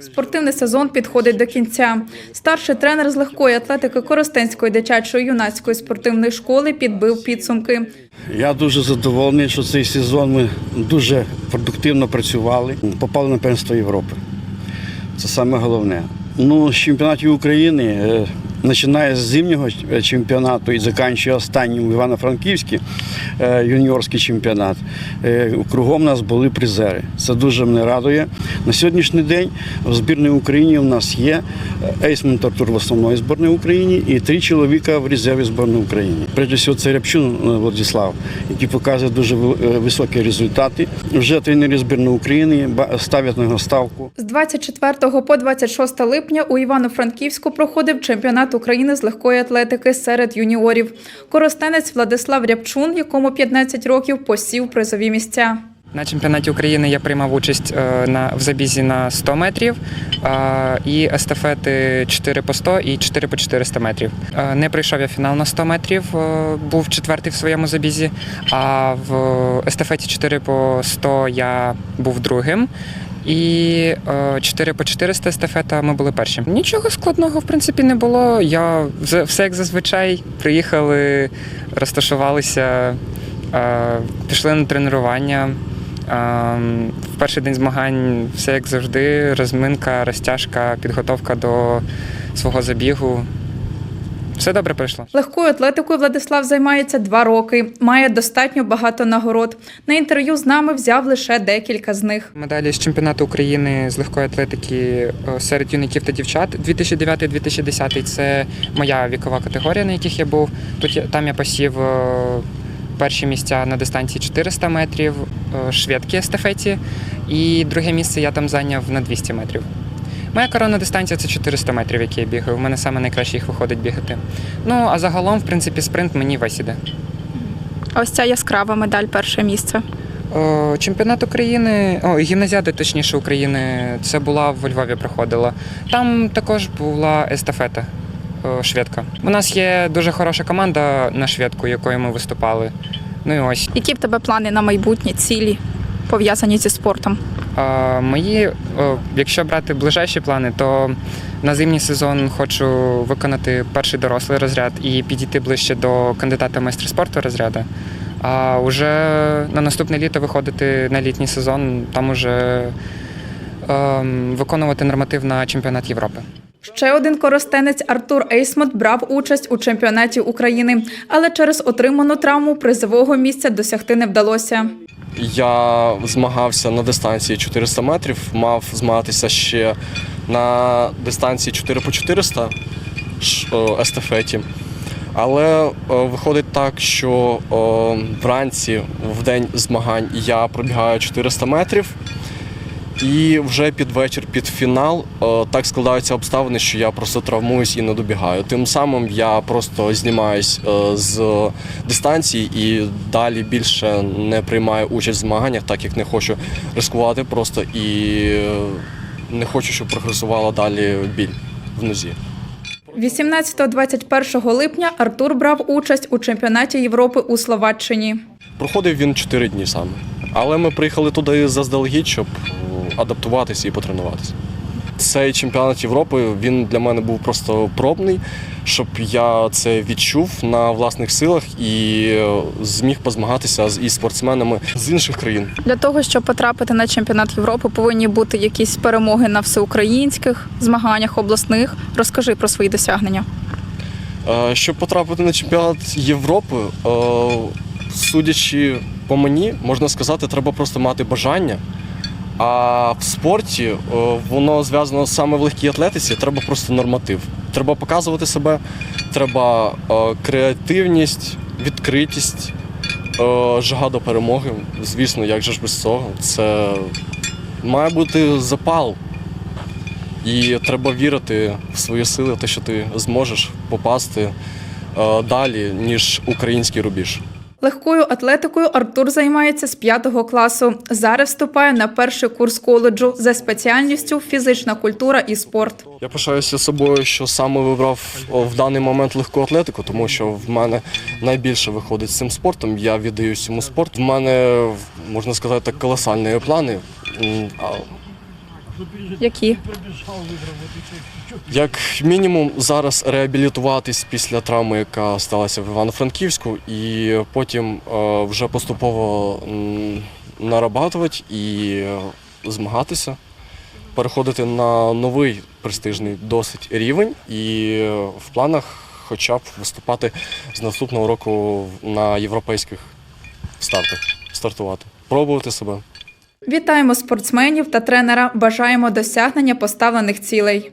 Спортивний сезон підходить до кінця. Старший тренер з легкої атлетики Коростенської дитячої юнацької спортивної школи підбив підсумки. Я дуже задоволений, що цей сезон ми дуже продуктивно працювали. Попали на першенство Європи. Це саме головне. Ну, з чемпіонатів України, е, починає з зимнього е, чемпіонату і закінчує останнім в Івано-Франківський е, юніорський чемпіонат. е, Кругом нас були призери. Це дуже мене радує. На сьогоднішній день в збірній Україні у нас є е, ейсмент Артур в основної збірної Україні і три чоловіка в резерві збірної України. Прежде всього, це Рябчун е, Владислав, який показує дуже е, високі результати. Вже тренери збірної України ставлять на його ставку. З 24 по 26 липня у Івано-Франківську проходив чемпіонат України з легкої атлетики серед юніорів. Коростенець Владислав Рябчун, якому 15 років, посів призові місця. На чемпіонаті України я приймав участь е, на, в забізі на 100 метрів і естафети 4 по 100 і 4 по 400 метрів. Е, Не пройшов я фінал на 100 метрів, е, був четвертий в своєму забізі, а в естафеті 4 по 100 я був другим. І е, 4 по 400 естафета ми були перші. Нічого складного в принципі не було. Я все як зазвичай приїхали, розташувалися, пішли на тренування. В перший день змагань все як завжди: розминка, розтяжка, підготовка до свого забігу. Все добре пройшло. Легкою атлетикою Владислав займається два роки. Має достатньо багато нагород. На інтерв'ю з нами взяв лише декілька з них. Медалі з чемпіонату України з легкої атлетики серед юнаків та дівчат 2009-2010 це моя вікова категорія, на яких я був. Тут там я посів перші місця на дистанції 400 метрів, шведки естафеті, і друге місце я там зайняв на 200 метрів. Моя коронна дистанція це 400 метрів, які я бігаю. У мене саме найкраще їх виходить бігати. Ну а загалом, в принципі, спринт мені весь іде. А ось ця яскрава медаль, перше місце. О, чемпіонат України, о, гімназіада, точніше України, це була в Львові проходила. Там також була естафета о, шведка. У нас є дуже хороша команда на шведку, якою ми виступали. Ну і ось. Які в тебе плани на майбутнє цілі пов'язані зі спортом? А, мої, о, якщо брати ближайші плани, то на зимній сезон хочу виконати перший дорослий розряд і підійти ближче до кандидата в майстри спорту розряду. А вже на наступне літо виходити на літній сезон, там уже ем, виконувати норматив на чемпіонат Європи. Ще один коростенець Артур Ейсмот брав участь у чемпіонаті України, але через отриману травму призового місця досягти не вдалося. Я змагався на дистанції 400 метрів, мав змагатися ще на дистанції 4 по 400 естафеті. Але виходить так, що вранці, в день змагань, я пробігаю 400 метрів, і вже під вечір, під фінал, так складаються обставини, що я просто травмуюсь і не добігаю. Тим самим я просто знімаюсь е, з дистанції і далі більше не приймаю участь в змаганнях, так як не хочу ризикувати просто і е, не хочу, щоб прогресувала далі біль в нозі. 18-21 липня Артур брав участь у чемпіонаті Європи у Словаччині. Проходив він 4 дні саме. Але ми приїхали туди заздалегідь, щоб адаптуватися і потренуватися. Цей чемпіонат Європи він для мене був просто пробний, щоб я це відчув на власних силах і е, зміг позмагатися з із спортсменами з інших країн. Для того, щоб потрапити на чемпіонат Європи, повинні бути якісь перемоги на всеукраїнських змаганнях обласних. Розкажи про свої досягнення. Е, Щоб потрапити на чемпіонат Європи, е, судячи по мені, можна сказати, треба просто мати бажання. А в спорті е, воно зв'язано саме в легкій атлетиці, треба просто норматив. Треба показувати себе, треба е, креативність, відкритість, е, жага до перемоги. Звісно, як же ж без цього? Це має бути запал. І треба вірити в свої сили, те, що ти зможеш попасти далі, ніж український рубіж. Легкою атлетикою Артур займається з 5 класу. Зараз вступає на перший курс коледжу за спеціальністю фізична культура і спорт. Я пишаюся собою, що саме вибрав в даний момент легку атлетику, тому що в мене найбільше виходить з цим спортом. Я віддаю цьому спорту. В мене можна сказати так колосальні плани. Які? Як мінімум, зараз реабілітуватись після травми, яка сталася в Івано-Франківську, і потім е, вже поступово нарабатувати і змагатися, переходити на новий престижний досить рівень, і в планах хоча б виступати з наступного року на європейських стартах, стартувати, пробувати себе. Вітаємо спортсменів та тренера. Бажаємо досягнення поставлених цілей.